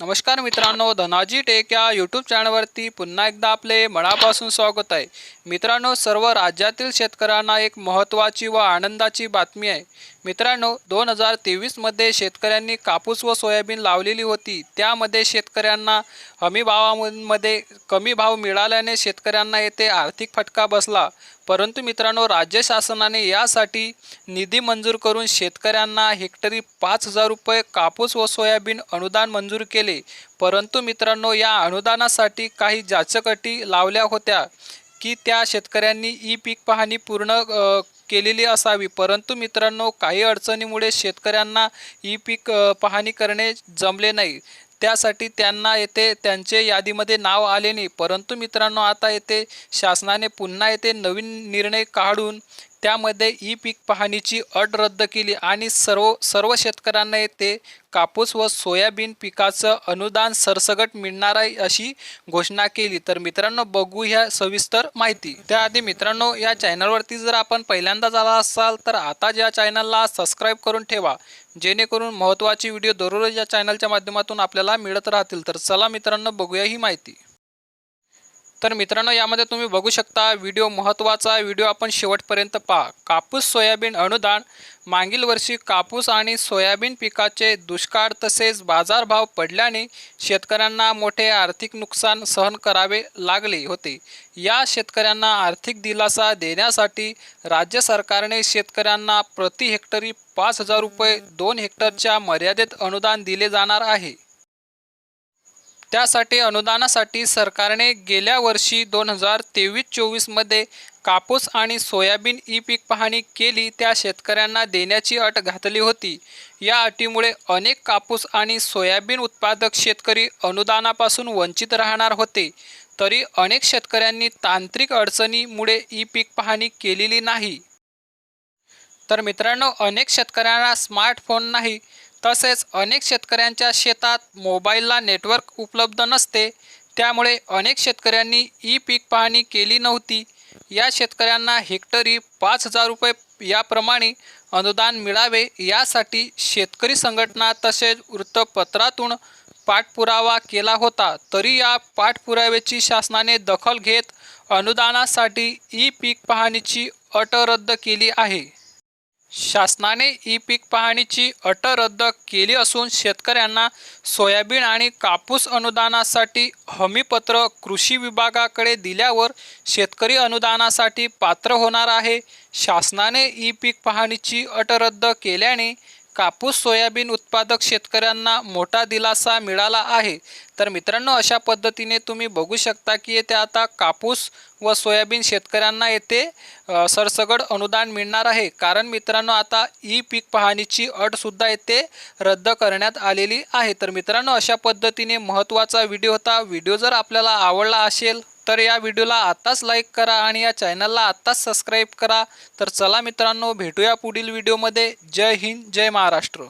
नमस्कार मित्रांनो धनाजी टेक या यूट्यूब चॅनलवरती पुन्हा एकदा आपले मनापासून स्वागत आहे. मित्रांनो सर्व राज्यातील शेतकऱ्यांना एक महत्त्वाची व आनंदाची बातमी आहे. मित्रांनो दोन हजार तेवीसमध्ये शेतकऱ्यांनी कापूस व सोयाबीन लावलेली होती. त्यामध्ये शेतकऱ्यांना हमी भावामध्ये कमी भाव मिळाल्याने शेतकऱ्यांना येथे आर्थिक फटका बसला. परंतु मित्रांनो राज्य शासनाने यासाठी निधी मंजूर करून शेतकऱ्यांना हेक्टरी पाच हजार रुपये कापूस व सोयाबीन अनुदान मंजूर केले. परंतु मित्रांनो या अनुदानासाठी काही जाचकटी लावल्या होत्या की त्या शेतकऱ्यांनी ई पीक पाहणी पूर्ण केलेली असावी. परंतु मित्रांनो काही अडचणीमुळे शेतकऱ्यांना ई पीक पाहणी करणे जमले नाही. त्यासाठी त्यांना येथे त्यांचे यादीमध्ये नाव आले नाही. परंतु मित्रांनो आता येथे शासनाने पुन्हा येथे नवीन निर्णय काढून त्यामध्ये ई पीक पाहणीची अट रद्द केली आणि सर्व सर्व शेतकऱ्यांना येथे कापूस व सोयाबीन पिकाचं अनुदान सरसगट मिळणार आहे अशी घोषणा केली. तर मित्रांनो बघू ह्या सविस्तर माहिती. त्याआधी मित्रांनो या चॅनलवरती जर आपण पहिल्यांदा झाला असाल तर आता या चॅनलला सबस्क्राईब करून ठेवा. जेणेकरून महत्त्वाची व्हिडिओ दररोज या चॅनलच्या माध्यमातून आपल्याला मिळत राहतील. तर चला मित्रांनो बघूया ही माहिती. तर मित्रांनो यामध्ये तुम्ही बघू शकता व्हिडिओ महत्त्वाचा व्हिडिओ आपण शेवटपर्यंत पहा. कापूस सोयाबीन अनुदान मागील वर्षी कापूस आणि सोयाबीन पिकाचे दुष्काळ तसेच बाजारभाव पडल्याने शेतकऱ्यांना मोठे आर्थिक नुकसान सहन करावे लागले होते. या शेतकऱ्यांना आर्थिक दिलासा देण्यासाठी राज्य सरकारने शेतकऱ्यांना प्रति हेक्टरी पाच हजार रुपये दोन हेक्टरच्या मर्यादेत अनुदान दिले जाणार आहे. त्यासाठी अनुदानासाठी सरकारने गेल्या वर्षी दोन हजार तेवीस चोवीसमध्ये कापूस आणि सोयाबीन ई पीक पाहणी केली. त्या शेतकऱ्यांना देण्याची अट घातली होती. या अटीमुळे अनेक कापूस आणि सोयाबीन उत्पादक शेतकरी अनुदानापासून वंचित राहणार होते. तरी अनेक शेतकऱ्यांनी तांत्रिक अडचणीमुळे ई पीक पाहणी केलेली नाही. तर मित्रांनो अनेक शेतकऱ्यांना स्मार्टफोन नाही तसेच अनेक शेतकऱ्यांच्या शेतात मोबाईलला नेटवर्क उपलब्ध नसते त्यामुळे अनेक शेतकऱ्यांनी ई पीक पाहणी केली नव्हती. या शेतकऱ्यांना हेक्टरी पाच हजार रुपये याप्रमाणे अनुदान मिळावे यासाठी शेतकरी संघटना तसेच वृत्तपत्रातून पाठपुरावा केला होता. तरी या पाठपुराव्याची शासनाने दखल घेत अनुदानासाठी ई पीक पाहणीची अट रद्द केली आहे. शासनाने ई पीक पाहणीची अट रद्द केली असून शेतकऱ्यांना सोयाबीन आणि कापूस अनुदानासाठी हमीपत्र कृषी विभागाकडे दिल्यावर शेतकरी अनुदानासाठी पात्र होणार आहे. शासनाने ई पीक पाहणीची अट रद्द केल्याने कापूस सोयाबीन उत्पादक शेतकऱ्यांना मोठा दिलासा मिळाला आहे. तर मित्रांनो अशा पद्धतीने तुम्ही बघू शकता की येथे आता कापूस व सोयाबीन शेतकऱ्यांना येथे सरसगड अनुदान मिळणार आहे. कारण मित्रांनो आता ई पीक पाहणीची अटसुद्धा येथे रद्द करण्यात आलेली आहे. तर मित्रांनो अशा पद्धतीने महत्त्वाचा व्हिडिओ होता. व्हिडिओ जर आपल्याला आवडला असेल तर या व्हिडिओला आत्ताच लाईक करा आणि या चॅनलला आत्ताच सबस्क्राईब करा. तर चला मित्रांनो भेटूया पुढील व्हिडिओमध्ये जय हिंद जय महाराष्ट्र.